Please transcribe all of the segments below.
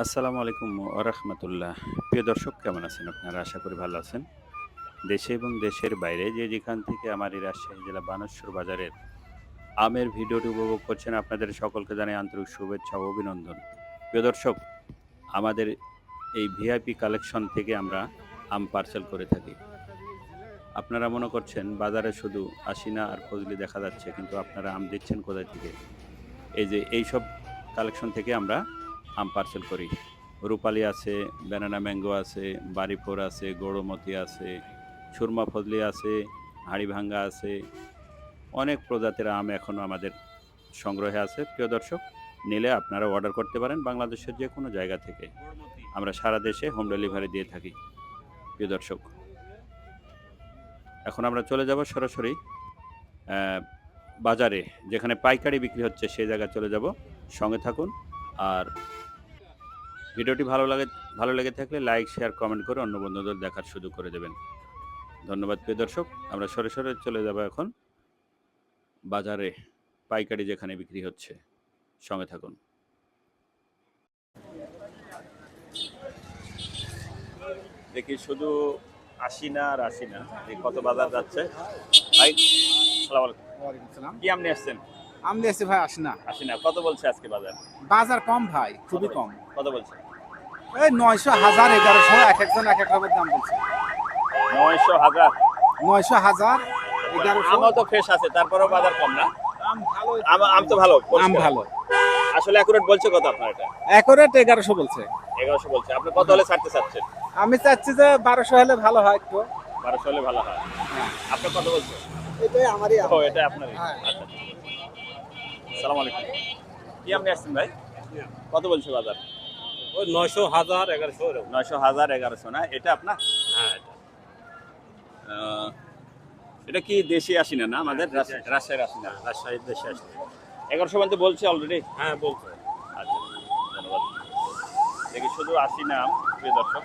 আসসালামু আলাইকুম রহমতুল্লাহ। প্রিয় দর্শক, কেমন আছেন আপনারা? আশা করি ভালো আছেন। দেশে এবং দেশের বাইরে যে যেখান থেকে আমার এই রাজশাহী জেলা বানেশ্বর বাজারের আমের ভিডিওটি উপভোগ করছেন, আপনাদের সকলকে জানাই আন্তরিক শুভেচ্ছা ও অভিনন্দন। প্রিয় দর্শক, আমাদের এই ভিআইপি কালেকশন থেকে আমরা আম পার্সেল করে থাকি। আপনারা মনে করছেন বাজারে শুধু আশিনা আর ফজলি দেখা যাচ্ছে, কিন্তু আপনারা আম দিচ্ছেন কোথায় থেকে? এই যে এইসব কালেকশন থেকে আমরা আম পার্সেল করি। রূপালি আছে ব্যানানা ম্যাঙ্গো আছে বাড়িফোর আছে, গৌড়মতি আছে, সুরমা ফজলি আছে, হাড়িভাঙ্গা আছে। অনেক প্রজাতির আম এখনও আমাদের সংগ্রহে আছে। প্রিয় দর্শক, নিলে আপনারা অর্ডার করতে পারেন বাংলাদেশের যে কোনো জায়গা থেকে। আমরা সারা দেশে হোম ডেলিভারি দিয়ে থাকি। প্রিয় দর্শক, এখন আমরা চলে যাব সরাসরি বাজারে। যেখানে পাইকারি বিক্রি হচ্ছে, সেই জায়গায় চলে যাব। সঙ্গে থাকুন। আর ভিডিওটি ভালো লাগে ভালো লেগে থাকলে লাইক শেয়ার কমেন্ট করে অন্য বন্ধুদের দেখার সুযোগ করে দেবেন। ধন্যবাদ প্রিয় দর্শক আমরা সরে সরে চলে যাব এখন বাজারে পাইকারি যেখানে বিক্রি হচ্ছে। সঙ্গে থাকুন। দেখি শুধু আশি না আর আশি না কত বাজার যাচ্ছে? ভাই সালাম আলাইকুম। কি আপনি আসছেন? আম দিয়েছি ভাই আসি না। আশি না। কত বলছে আজকে বাজার? বাজার কম ভাই খুবই কম। বলছে? কত বলছে? এই নয়শো হাজার এগারোশো এক একজন এক এক রকমের দাম বলছে। নয়শো হাজার? নয়শো হাজার এগারোশো। আমও তো ফ্রেশ আছে তারপরেও বাজার কম না? আম ভালো। আম তো ভালো আম ভালো। আসলে অ্যাকুরেট বলছে কত আপনার এটা? একরেট এগারোশো বলছে। এগারোশো বলছে। আপনি কত হলে ছাড়তে চাচ্ছেন? আমি চাচ্ছি যে বারোশো হলে ভালো হয় একটু। বারোশো হলে ভালো হয়। আপনি কত বলছেন এটাই আমারই ও এটা আপনারই। হ্যাঁ। আচ্ছা। সালাম আলাইকুম। কি আপনি আসছেন ভাই? কত বলছে বাজার? ওই নয়শো হাজার এগারোশো নয়শো হাজার এগারোশো না? এটা আপনার? হ্যাঁ এটা। আহ, এটা কি দেশি আসি না না আমাদের? রাজশাহীর আসি না রাজশাহীর দেশে আসলে এগারোশো পর্যন্ত বলছে অলরেডি হ্যাঁ বলতো আচ্ছা ধন্যবাদ। দেখি শুধু আসি না প্রিয় দর্শক।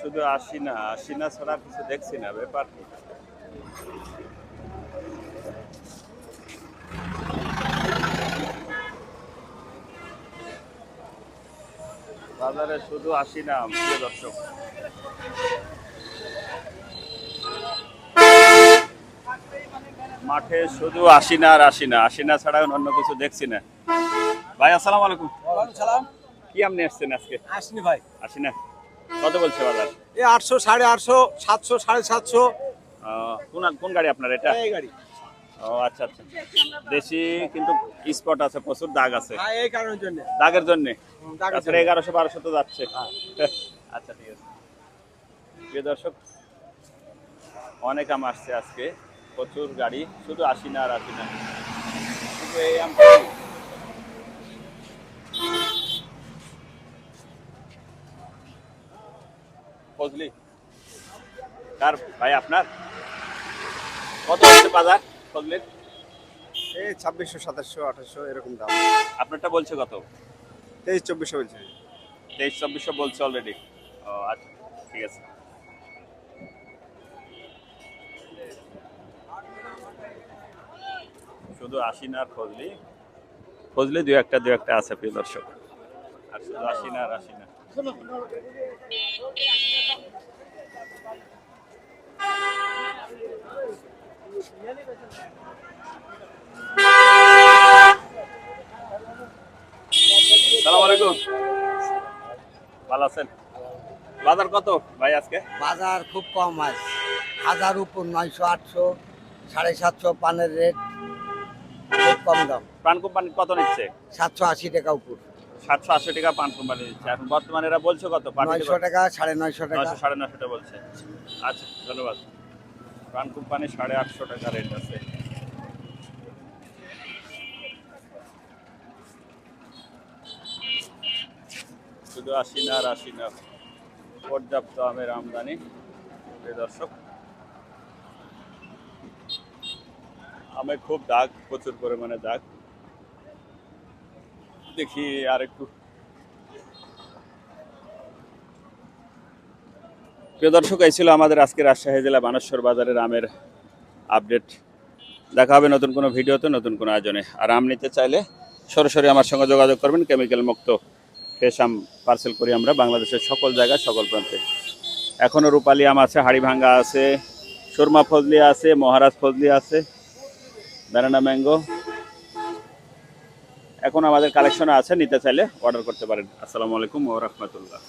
শুধু আসি না আসি না ছাড়া কিছু দেখছি না ব্যাপার কি? বাজারে শুধু আসি না প্রিয় দর্শক। মাঠে শুধু আসি না আর আসি না আসি না ছাড়া অন্য কিছু দেখছি না। ভাই আসসালামু আলাইকুম। সালাম। কি আপনি আসছেন আজকে? আসনি ভাই। আসি না কত বলছে বাজার? এই আটশো সাড়ে আটশো সাতশো সাড়ে সাতশো। কোন কোন গাড়ি আপনার এটা? এই গাড়ি। ও আচ্ছা আচ্ছা। দেশি কিন্তু স্পট আছে প্রচুর দাগ আছে। হ্যাঁ এই কারণের জন্য। দাগের জন্য? তাছাড়া এগারোশো বারোশো তো যাচ্ছে। আচ্ছা ঠিক আছে। প্রিয় দর্শক অনেক আম আসছে আজকে। প্রচুর গাড়ি শুধু আসি না আর আসি না। শুধু এই আম ফজলি কার ভাই আপনার? কত হচ্ছে বাজার ফজলির এই ছাব্বিশশো সাতাশশো আঠাশশো এরকম দাম। আপনারটা বলছে কত? তেইশ চব্বিশশো বলছে। তেইশ চব্বিশশো বলছে অলরেডি ও আচ্ছা ঠিক আছে। শুধু আসি না আর ফজলি। ফজলি দু একটা দু একটা আছে প্রিয় দর্শক। আর শুধু আসি না আর আসি না সালাম আলাইকুম ভালো আছেন? বাজার কত ভাই আজকে? বাজার খুব কম আজ। হাজার উপর নয়শো আটশো সাড়ে সাতশো পানের রেট। খুব কম দাম। প্রাণ কোম্পানি কত নিচ্ছে? সাতশো আশি টাকা উপর। সাতশো আশি টাকা পান কোম্পানি দিচ্ছে এখন বর্তমানে এরা বলছে কত? নয়শো টাকা সাড়ে নয়শো টাকা। নয়শো সাড়ে নয়শো টাকা বলছে। আচ্ছা ধন্যবাদ। পান কোম্পানি সাড়ে আটশো টাকা রেট আছে। শুধু আশি না আর আশি না পর্যাপ্ত আমের আমদানি। দর্শক আমি খুব দাগ প্রচুর পরিমাণে দাগ। দেখি আর একটু। প্রিয় দর্শক, এই ছিল আমাদের আজকে রাজশাহী জেলা বানেশ্বর বাজারের আমের আপডেট। দেখা হবে নতুন কোনো ভিডিওতে, নতুন কোনো আয়োজনে। আর আম নিতে চাইলে সরাসরি আমার সঙ্গে যোগাযোগ করবেন। কেমিক্যাল মুক্ত ফ্রেশ আম পার্সেল করি আমরা। বাংলাদেশের সকল জায়গায়, সকল প্রান্তে। এখনও রূপালি আম আছে, হাড়িভাঙ্গা আছে, সুরমা ফজলি আছে, মহারাজ ফজলি আছে, ব্যানানা ম্যাঙ্গো এখন আমাদের কালেকশনে আছে নিতে চাইলে অর্ডার করতে পারেন। আসসালামু আলাইকুম ও রহমতুল্লাহ।